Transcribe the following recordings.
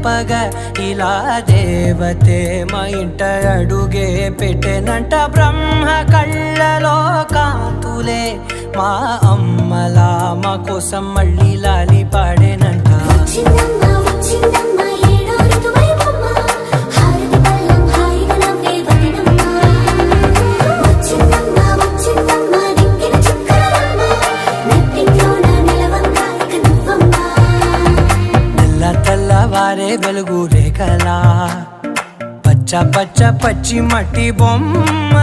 చెప్పగ ఇలా దేవతే మా ఇంట అడుగే పెట్టెనంట బ్రహ్మ కళ్ళలో కాంతులే. మా అమ్మలా మా కోసం మళ్ళీ లాలి పాడేనంట. తెల్లవారే వెలుగు రేఖలా పచ్చ పచ్చ పచ్చి మట్టి బొమ్మ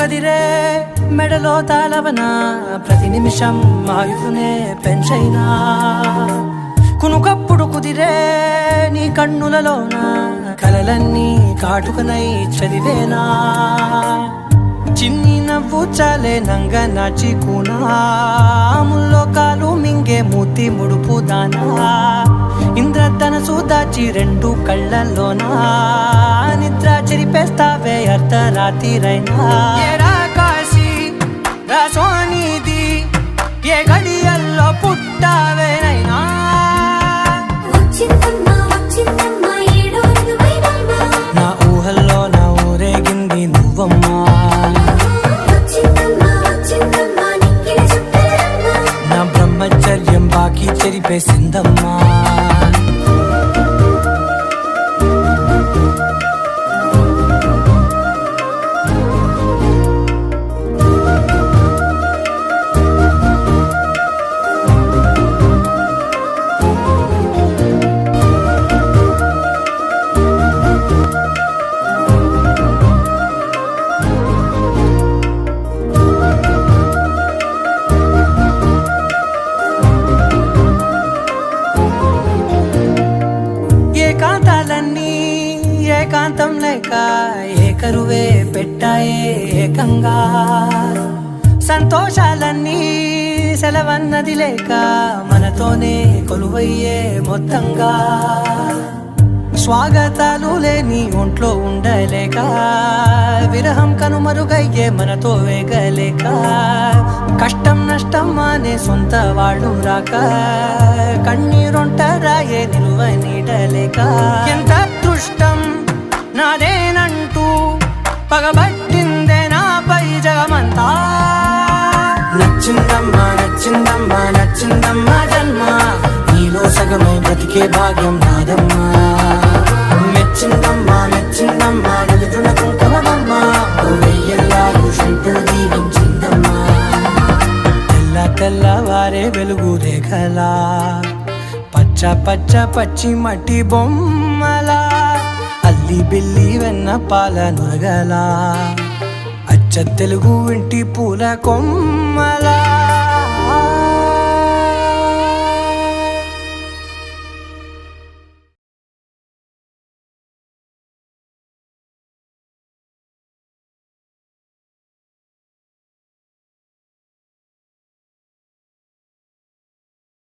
కదిరే మెడలో తాళవన ప్రతి నిమిషం ఆయుధునే పెంచైనా. కునుకప్పుడు కుదిరే నీ కన్నులలోన కలలన్నీ కాటుకనై చదివేనా. చిన్ని నవ్వు చాలే నంగ నాచి కాలు మింగే మూతి ముడుపు దానా. ఇంద్రధనసు దాచి రెండు కళ్ళల్లోనా. చెరిపేస్తావే అర్ధరాత్రిరైనా ఏరా కాశీ రా సోనిది ఏ గడియల్లో పుట్టావేనైనా నా ఊహల్లో నా ఊరేగింది నువ్వమ్మా వచ్చిందమ్మ వచ్చిందమ్మ నిక్కిన చుక్కలమ్మ నా బ్రహ్మచర్యం బాకీ చెరిపేసిందమ్మా ఏకాంతం లేక ఏకరువే పెట్టాయే ఏకంగా. సంతోషాలన్నీ సెలవన్నది లేక మనతోనే కొలువయ్యే మొత్తంగా. స్వాగతాలు లేని ఒంట్లో ఉండలేక విరహం కనుమరుగయ్యే మనతో వేగలేక కష్టం నష్టం అనే సొంత వాళ్ళు రాక కన్నీరొంటరాయే నిలువ నీడలేక పగబట్టిందే నాపై జగమంతా. నచ్చిందమ్మా నచ్చిందమ్మా నచ్చిందమ్మా జన్మ. నీలో సగమై బ్రతికే భాగ్యం నాదమ్మా. మెచ్చిందమ్మా మెచ్చిందమ్మా నలుగున కుంకుమమ్మా వెయ్యల్లాగు శంకులు దీవించిందమ్మా. తెల్ల తెల్లవారే వెలుగు రేఖలా పచ్చ పచ్చ పచ్చి మట్టి బొమ్మలా. అల్లి బిల్లి వెన్న పాల నగలా అచ్చ తెలుగు ఇంటి పూల కొమ్మలా.